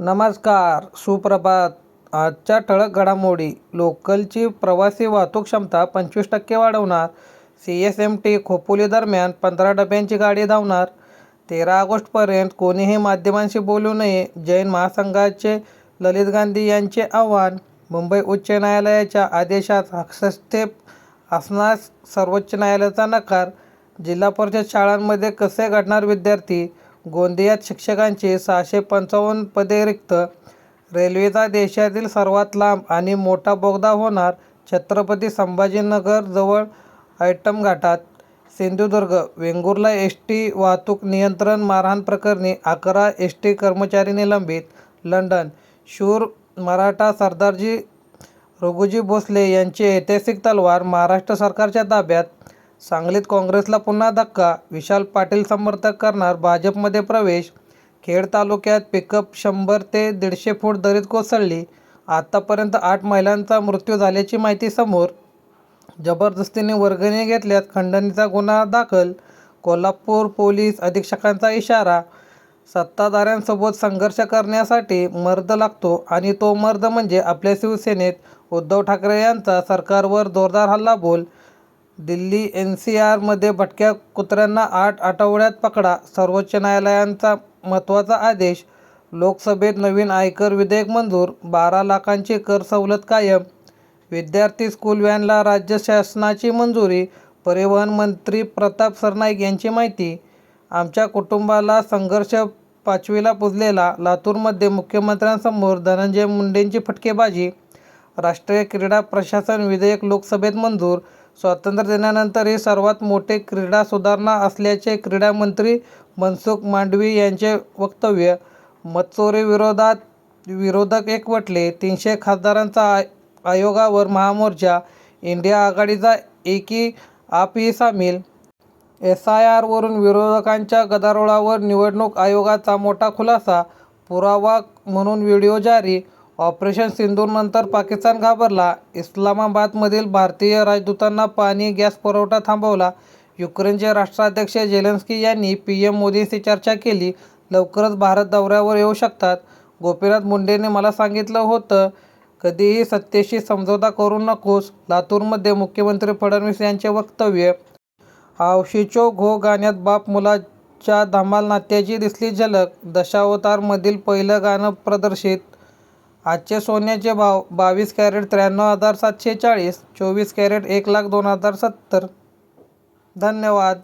नमस्कार सुप्रभात. आजच्या ठळक घडामोडी लोकलची प्रवासी वाहतूक क्षमता पंचवीस टक्के वाढवणार C S M T Khopoli दरम्यान पंधरा डब्यांची गाडी धावणार. तेरा ऑगस्टपर्यंत कोणीही माध्यमांशी बोलू नये जैन महासंघाचे ललित गांधी यांचे आव्हान. मुंबई उच्च न्यायालयाच्या आदेशात हस्तक्षेप असणास सर्वोच्च न्यायालयाचा नकार. जिल्हा परिषद शाळांमध्ये कसे घडणार विद्यार्थी? गोंदियात शिक्षकांची सहाशे पंचावन्न पदे रिक्त. रेल्वेचा देशातील सर्वात लांब आणि मोठा बोगदा होणार छत्रपती संभाजीनगर जवळ आयटम घाटात. सिंधुदुर्ग वेंगुर्ला एस टी वाहतूक नियंत्रण मारहाण प्रकरणी अकरा एस टी कर्मचारी निलंबित लंडन शूर मराठा सरदारजी रघुजी भोसले यांची ऐतिहासिक तलवार महाराष्ट्र सरकारच्या ताब्यात सांगलीत काँग्रेसला पुन्हा धक्का विशाल पाटील समर्थक करणार भाजपमध्ये प्रवेश खेड तालुक्यात पिकअप शंभर ते दीडशे फूट दरीत कोसळली. आत्तापर्यंत आठ महिलांचा मृत्यू झाल्याची माहिती समोर. जबरदस्तीने वर्गणी घेतल्यात खंडणीचा गुन्हा दाखल कोल्हापूर पोलीस अधीक्षकांचा इशारा सत्ताधाऱ्यांसोबत संघर्ष करण्यासाठी मर्द लागतो आणि तो मर्द म्हणजे आपल्या शिवसेनेत उद्धव ठाकरे यांचा सरकारवर जोरदार हल्लाबोल दिल्ली एन सी आरमध्ये भटक्या कुत्र्यांना आठ आठवड्यात पकडा. सर्वोच्च न्यायालयाचा महत्त्वाचा आदेश. लोकसभेत नवीन आयकर विधेयक मंजूर. बारा लाखांची कर सवलत कायम. विद्यार्थी स्कूल व्हॅनला राज्य शासनाची मंजुरी. परिवहन मंत्री प्रताप सरनाईक यांची माहिती. आमच्या कुटुंबाला संघर्ष पाचवीला पुजलेला लातूरमध्ये मुख्यमंत्र्यांसमोर धनंजय मुंडेंची फटकेबाजी. राष्ट्रीय क्रीडा प्रशासन विधेयक लोकसभेत मंजूर. स्वातंत्र्य दिनानंतर हे सर्वात मोठे क्रीडा सुधारणा असल्याचे क्रीडामंत्री मनसुख मांडवी यांचे वक्तव्य. मतचोरी विरोधात विरोधक एकवटले. तीनशे खासदारांचा आय आयोगावर महामोर्चा. इंडिया आघाडीचा एकी आपही सामील. एस आय आरवरून विरोधकांच्या गदारोळावर निवडणूक आयोगाचा मोठा खुलासा. पुरावा म्हणून व्हिडिओ जारी. ऑपरेशन सिंदूरनंतर पाकिस्तान घाबरला. इस्लामाबादमधील भारतीय राजदूतांना पाणी गॅस पुरवठा थांबवला. युक्रेनचे राष्ट्राध्यक्ष जेलेन्स्की यांनी पी एम मोदींशी चर्चा केली. लवकरच भारत दौऱ्यावर येऊ शकतात. गोपीनाथ मुंडेंनी मला सांगितलं होतं कधीही सत्तेशी समझोता करू नकोस. लातूरमध्ये मुख्यमंत्री फडणवीस यांचे वक्तव्य आवशीचो हो घो गाण्यात बाप मुलाच्या धमाल नात्याची दिसली झलक. दशावतारमधील पहिलं गाणं प्रदर्शित आजचे सोन्याचे भाव बावीस कॅरेट त्र्याण्णव हजार सातशे चाळीस चोवीस कॅरेट एक लाख दोन हजार सत्तर. धन्यवाद.